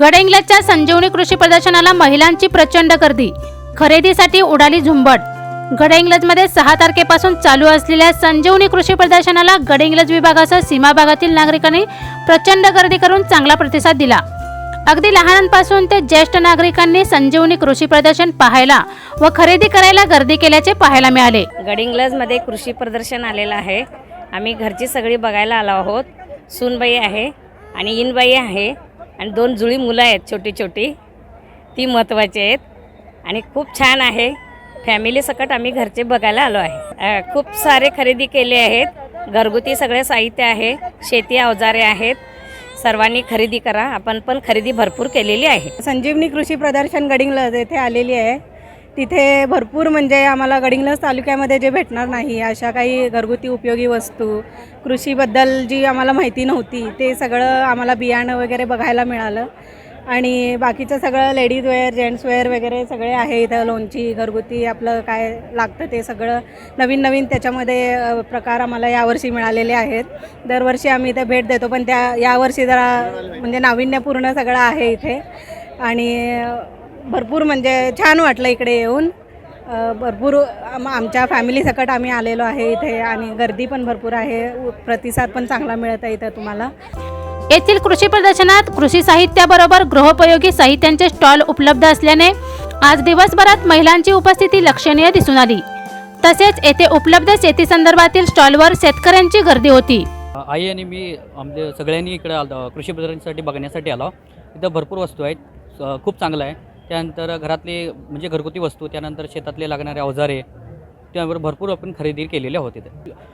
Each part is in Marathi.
गडहिंग्लजच्या संजीवनी कृषी प्रदर्शनाला महिलांची प्रचंड गर्दी. खरेदीसाठी उडाली झुंबड. गडहिंग्लजमध्ये सहा तारखेपासून चालू असलेल्या संजीवनी कृषी प्रदर्शनाला गडहिंग्लज विभागासह सीमा भागातील नागरिकांनी प्रचंड गर्दी करून चांगला प्रतिसाद दिला. अगदी लहानांपासून ते ज्येष्ठ नागरिकांनी संजीवनी कृषी प्रदर्शन पाहायला व खरेदी करायला गर्दी केल्याचे पाहायला मिळाले. गडिंग्लजमध्ये कृषी प्रदर्शन आलेलं आहे. आम्ही घरची सगळी बघायला आलो आहोत. सूनबाई आहे आणि इनबाई आहे. आणि दोन जुळी मुलं आहेत छोटी छोटी. ती महत्त्वाची आहेत. आणि खूप छान आहे. फॅमिली सकट आम्ही घरचे बघायला आलो आहे. खूप सारे खरेदी केले आहेत. घरगुती सगळे साहित्य आहे. शेती अवजारे आहेत. सर्वांनी खरेदी करा. आपण पण खरेदी भरपूर केलेली आहे. संजीवनी कृषी प्रदर्शन गडिंग्लज येथे आलेली आहे. तिथे भरपूर म्हणजे आम्हाला गडिंग्लज तालुक्यामध्ये जे भेटणार नाही अशा काही घरगुती उपयोगी वस्तू कृषीबद्दल जी आम्हाला माहिती नव्हती ते सगळं आम्हाला बियाणं वगैरे बघायला मिळालं. आणि बाकीचं सगळं लेडीज वेअर जेंट्स वेअर वगैरे सगळे आहे इथं लोणची घरगुती आपलं काय लागतं ते सगळं नवीन नवीन त्याच्यामध्ये प्रकार आम्हाला यावर्षी मिळालेले आहेत. दरवर्षी आम्ही इथे भेट देतो पण त्या यावर्षी जरा म्हणजे नाविन्यपूर्ण सगळं आहे इथे. आणि भरपूर म्हणजे छान वाटलं इकडे येऊन. भरपूर आम आमच्या फॅमिली सकट आम्ही आलेलो आहे इथे आणि गर्दी पण भरपूर आहे. प्रतिसाद पण चांगला मिळत आहे इथं तुम्हाला. येथील कृषी प्रदर्शनात कृषी साहित्याबरोबर गृहोपयोगी साहित्यांचे स्टॉल उपलब्ध असल्याने आज दिवसभरात महिलांची उपस्थिती लक्षणीय दिसून आली. तसेच येथे उपलब्ध शेती संदर्भातील स्टॉलवर शेतकऱ्यांची गर्दी होती. आई आणि मी आमच्या सगळ्यांनी इकडे आलो कृषी प्रदर्शनासाठी बघण्यासाठी आलो. इथं भरपूर वस्तू आहेत. स- खूप चांगलं आहे. त्यानंतर घरातले म्हणजे घरगुती वस्तू त्यानंतर शेतातले लागणारे अवजारे त्यावर भरपूर आपण खरेदी केलेल्या होते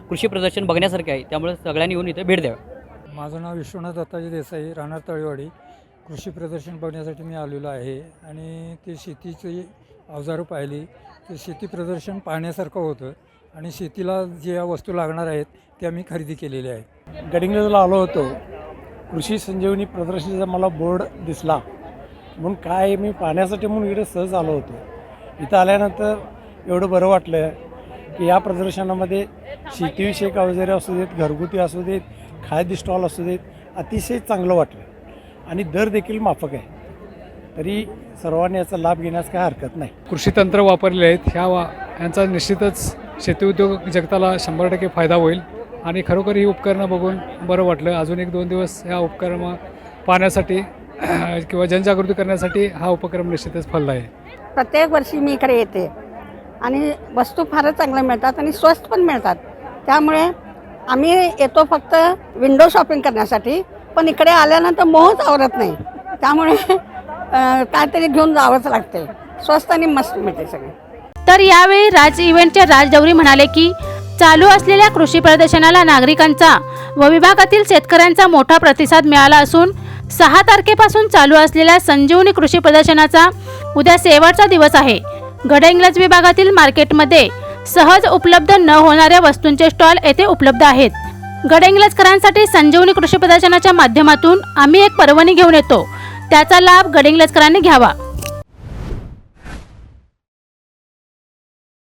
कृषी प्रदर्शन बघण्यासारखे आहे त्यामुळे सगळ्यांनी येऊन इथे भेट द्यावी. माझं नाव विश्वनाथ दत्ताजी देसाई राहणार तळेवाडी. कृषी प्रदर्शन बघण्यासाठी मी आलेलो आहे आणि ते शेतीची अवजारं पाहिली ते शेती प्रदर्शन पाहण्यासारखं होतं आणि शेतीला ज्या वस्तू लागणार आहेत त्या मी खरेदी केलेल्या आहेत. गडिंगला आलो होतो. कृषी संजीवनी प्रदर्शनाचा मला बोर्ड दिसला. म्हणून काय मी पाहण्यासाठी म्हणून इकडे सहज आलो होतो. इथं आल्यानंतर एवढं बरं वाटलं की या प्रदर्शनामध्ये शेतीविषयक अवजारे असू देत घरगुती असू देत खाद्य स्टॉल असू देत अतिशय चांगलं वाटलं. आणि दर देखील माफक आहे. तरी सर्वांनी याचा लाभ घेण्यास काय हरकत नाही. कृषी तंत्र वापरले आहेत ह्या वा यांचा निश्चितच शेती उद्योग जगताला शंभर टक्के फायदा होईल. आणि खरोखर ही उपकरणं बघून बरं वाटलं. अजून एक दोन दिवस ह्या उपकरणं पाहण्यासाठी किंवा जनजागृती करण्यासाठी हा उपक्रम निश्चितच फलदा आहे. प्रत्येक वर्षी मी इकडे येते. आणि वस्तू फारच चांगल्या मिळतात आणि स्वस्त पण मिळतात. त्यामुळे आम्ही येतो फक्त विंडो शॉपिंग करण्यासाठी पण इकडे आल्यानंतर मोहच आवरत नाही. त्यामुळे अं, काहीतरी घेऊन जावंच लागते स्वस्त आणि मस्त मिळते सगळे. तर यावेळी राज इव्हेंटचे राज डवरी म्हणाले की चालू असलेल्या कृषी प्रदर्शनाला नागरिकांचा व विभागातील शेतकऱ्यांचा मोठा प्रतिसाद मिळाला असून सहा तारखेपासून चालू असलेल्या संजीवनी कृषी प्रदर्शनाचा उद्या शेवटचा दिवस आहे. गडहिंग्लज विभागातील मार्केटमध्ये सहज उपलब्ध न होणाऱ्या वस्तूंचे स्टॉल येथे उपलब्ध आहेत. गडइंग्लजकरांसाठी संजीवनी कृषी प्रदर्शनाच्या माध्यमातून आम्ही एक पर्वणी घेऊन येतो. त्याचा लाभ गडइंग्लजकरांनी घ्यावा.